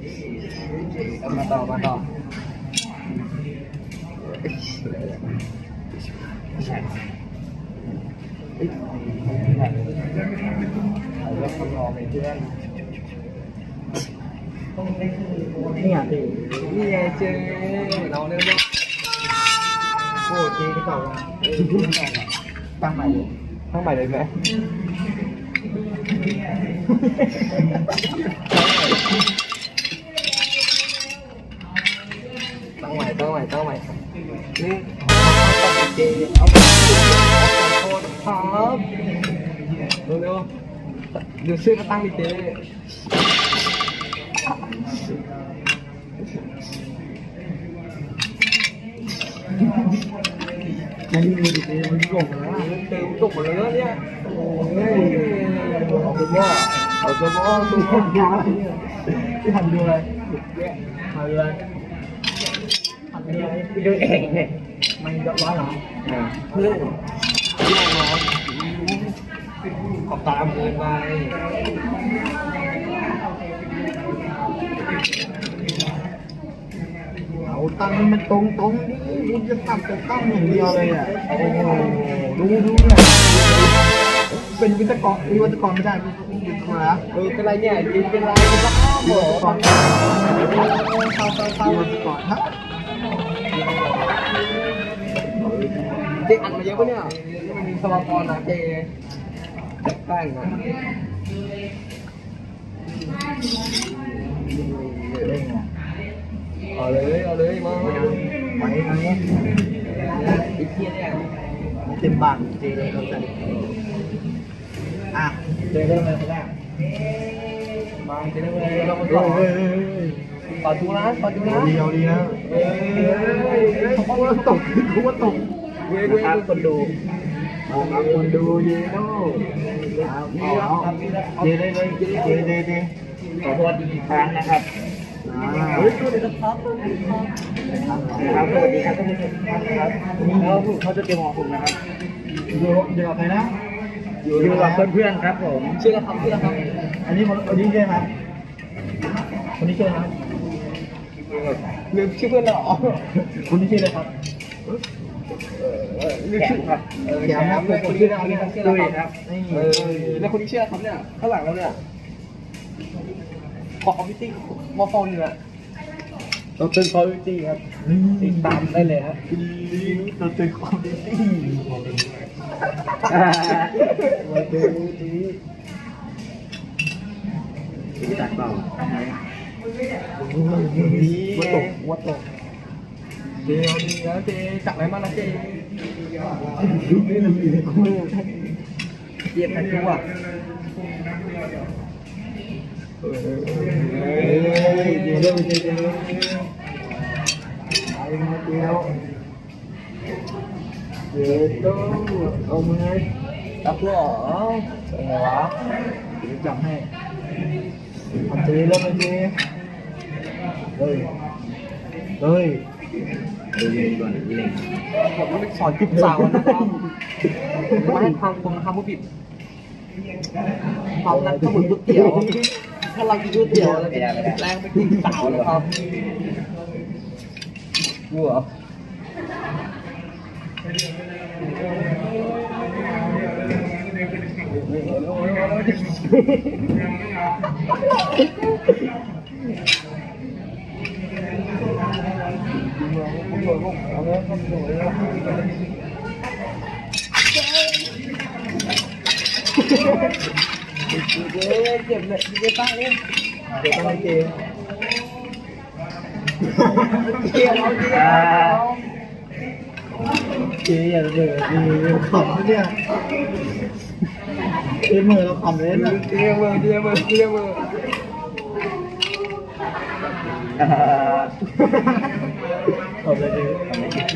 เอมาต่อมาต่อเอาเรื่องคนรอไปเพื่อนนี่อะนี่ไงเจ๊เราเริ่มว่าโอ้เจ๊ที่เก่าตั้งใหม่เลยทั้งใหม่เลยไหมตั้งใหม่ ตั้งใหม่ตั้งใหม่นี่เจเอาไปโทษครับเร็วๆดูชื่อก็ตั้งดิเจยังมีดีเจมันหลงแล้วเติมตกหมดแล้วเนี่ยโอ้ยเอาเป็นว่าเอาเฉพาะตัตัววยาวที่ทำดูอะไรทำอะไร ทำอะไรไปดูเองเนี่ยมันจะร้อนเหรอเพื่อนที่น้องขอบตามเกินไปเอาตั้งมันตรงตรงนี่คุณจะตัดแต่ตั้งอย่างเดียวเลยอะโอ้โหดูดูเนี่ยเป็นวิศวกรวิศวกรไม่ได้วิศวกรนะเออเป็นไรเนี่ยกินเป็นไรเป็นบ้าหมวิอศวกรเข้าเข้าเข้าวิศวกรฮะ เจ๊อันมาเยอะปะเนี่ยนี่มันมีสมาร์ทนะเจแป้งนะเอะเอาเลยเอาเลยมาไว้ไว้ไอ้เทียเนี่ยเต็มบางเจเลยเขาใส่อะเจเริ่มเลยคนแรกมาเจ๊ได้เลยเรามาเฮ้ต่อยเฮ้ยเฮ้ยต่อดูนะต่อดูนะดีเอาดีนะเฮ้ยเขาว่าตกเขาว่าตก เว้ยเว้ยคนดูเอาครับคนดูเยโน่เอาเอาเจได้เลยเจเจเจเจขอโทษอีกครั้งนะครับอ่าเฮ้ยดูเลยนะครับครับสวัสดีครับท่านผู้ชมครับแล้วเขาจะเตรียมของผมนะครับอยู่อยู่กับใครนะอยู่กับเพื่อนๆครับผมชื่ออะไรครับชื่ออะไรครับ อันนี้คนคนนี้ใช่ไหมครับคนนี้ใช่ไหมครับลืมชื่อเพื่อนแล้วเหรอคนนี้ชื่ออะไรครับ ลืมชื่อครับแกมครับคนชื่ออะไรครับชื่อครับนี่เออแล้วคนที่เชื่อครับเนี่ยข้างหลังเราเนี่ยขอคอมพิวตี้มอฟอนเนี่ยตัวตึงคอร์ตี้ครับติดตามได้เลยฮะตัวตึงคอร์ตี้ตัวตึงจัดเปล่าวัดตกวัดตก เจเอาดีนะเจจักอะไรมานะเจไม่ลืม อีกคู่เยียบกันตัวเฮ้ยเดี๋ยวเดี๋ยวเดี๋ยวเดี๋ยวไอ้มาเดียวเดี๋ยวต้องเอามือจับตัวเหรอเป็นไงวะเดี๋ยวจับให้เอามกลมไม่สอนจุดสาวนะครับไม่ให้ทำผมทำผู้ผิดความรักก็เหมือนก๋วยเตี๋ยว ถ้าเรากินก๋วยเตี๋ยวเราจะแรงไปกินสาวนะครับรู้เหรอเฮ้ยเดี๋ยวเจเจ็บเอาเจ็บเอาเจอย่าเดือดดีขำนะเนี่ย